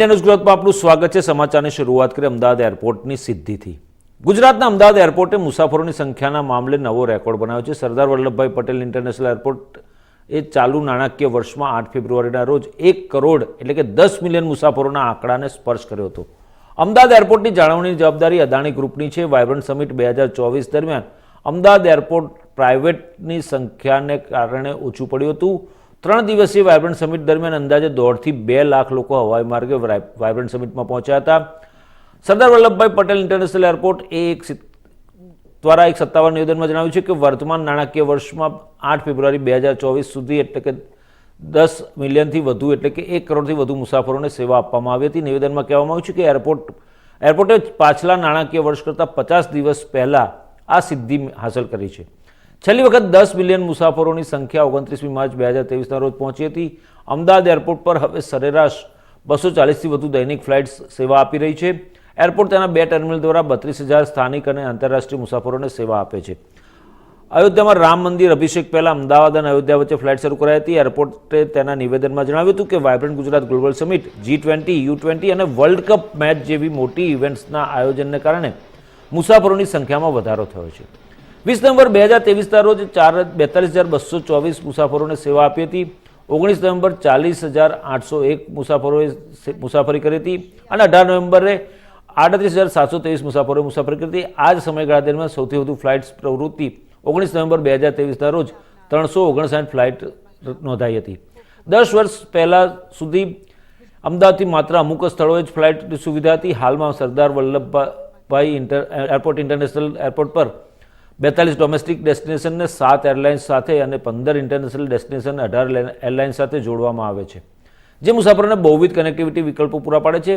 News ગ્રોથમાં આપનું સ્વાગત છે. સમાચારની શરૂઆત કરી અમદાવાદ એરપોર્ટની સિદ્ધિથી. ગુજરાતના અમદાવાદ એરપોર્ટે મુસાફરોની સંખ્યાના મામલે નવો રેકોર્ડ બનાવ્યો છે. સરદાર વલ્લભભાઈ પટેલ ઇન્ટરનેશનલ એરપોર્ટ એ ચાલુ નાણાકીય વર્ષમાં આઠ ફેબ્રુઆરીના રોજ એક કરોડ એટલે કે દસ મિલિયન મુસાફરોના આંકડાને સ્પર્શ કર્યો હતો. અમદાવાદ એરપોર્ટની જાળવણીની જવાબદારી અદાણી ગ્રુપની છે. વાયબ્રન્ટ સમિટ બે હજાર ચોવીસ દરમિયાન અમદાવાદ એરપોર્ટ પ્રાઇવેટની સંખ્યાને કારણે ઓછું પડ્યું હતું. ત્રણ દિવસીય વાયબ્રન્ટ સમિટ દરમિયાન અંદાજે દોઢથી બે લાખ લોકો હવાઈ માર્ગે વાય- વાયબ્રન્ટ સમિટમાં પહોંચ્યા હતા. સરદાર વલ્લભભાઈ પટેલ ઇન્ટરનેશનલ એરપોર્ટ એ એક દ્વારા એક સત્તાવાર નિવેદનમાં જણાવ્યું છે કે વર્તમાન નાણાકીય વર્ષમાં આઠ ફેબ્રુઆરી બે હજાર ચોવીસ સુધી એટલે કે દસ મિલિયનથી વધુ એટલે કે એક કરોડથી વધુ મુસાફરોને સેવા આપવામાં આવી હતી. નિવેદનમાં કહેવામાં આવ્યું છે કે એરપોર્ટ, એરપોર્ટે પાછલા નાણાકીય વર્ષ કરતાં પચાસ દિવસ પહેલાં આ સિદ્ધિ હાંસલ કરી છે. છેલ્લી વખત દસ મિલિયન મુસાફરોની સંખ્યા ઓગણત્રીસમી માર્ચ બે હજાર ત્રેવીસના રોજ પહોંચી હતી. અમદાવાદ એરપોર્ટ પર હવે સરેરાશ બસો ચાલીસથી વધુ દૈનિક ફ્લાઇટ્સ સેવા આપી રહી છે. એરપોર્ટ તેના બે ટર્મિનલ દ્વારા બત્રીસ હજાર સ્થાનિક અને આંતરરાષ્ટ્રીય મુસાફરોને સેવા આપે છે. અયોધ્યામાં રામ મંદિર અભિષેક પહેલા અમદાવાદ અને અયોધ્યા વચ્ચે ફ્લાઇટ શરૂ કરાઈ હતી. એરપોર્ટે તેના નિવેદનમાં જણાવ્યું હતું કે vibrant Gujarat global summit G twenty U twenty અને વર્લ્ડ કપ મેચ જેવી મોટી ઇવેન્ટ્સના આયોજનને કારણે મુસાફરોની સંખ્યામાં વધારો થયો છે. વીસ નવેમ્બર બે હજાર તેવીસના રોજ ચાર બેતાલીસ હજાર બસો ચોવીસ મુસાફરોને સેવા આપી હતી. ઓગણીસ નવેમ્બર ચાલીસ હજાર આઠસો એક મુસાફરોએ મુસાફરી કરી હતી અને અઢાર નવેમ્બરે આડત્રીસ હજાર સાતસો ત્રેવીસ મુસાફરોએ મુસાફરી કરી હતી. આ જ સમયગાળા દરમિયાન સૌથી વધુ ફ્લાઇટ્સ પ્રવૃત્તિ ઓગણીસ નવેમ્બર બે હજાર ત્રેવીસના રોજ ત્રણસો ઓગણસાઠ ફ્લાઇટ નોંધાઈ હતી. દસ વર્ષ પહેલાં સુધી અમદાવાદથી માત્ર અમુક સ્થળોએ જ ફ્લાઇટની સુવિધા હતી. હાલમાં Sardar Vallabhbhai inter, airport international airport પર બેતાલીસ ડોમેસ્ટિક ડેસ્ટિનેશનને સાત એરલાઇન્સ સાથે અને પંદર ઇન્ટરનેશનલ ડેસ્ટિનેશન અઢાર એરલાઇન્સ સાથે જોડવામાં આવે છે. જે મુસાફરોને બહુવિધ કનેક્ટિવિટી વિકલ્પો પૂરા પાડે છે.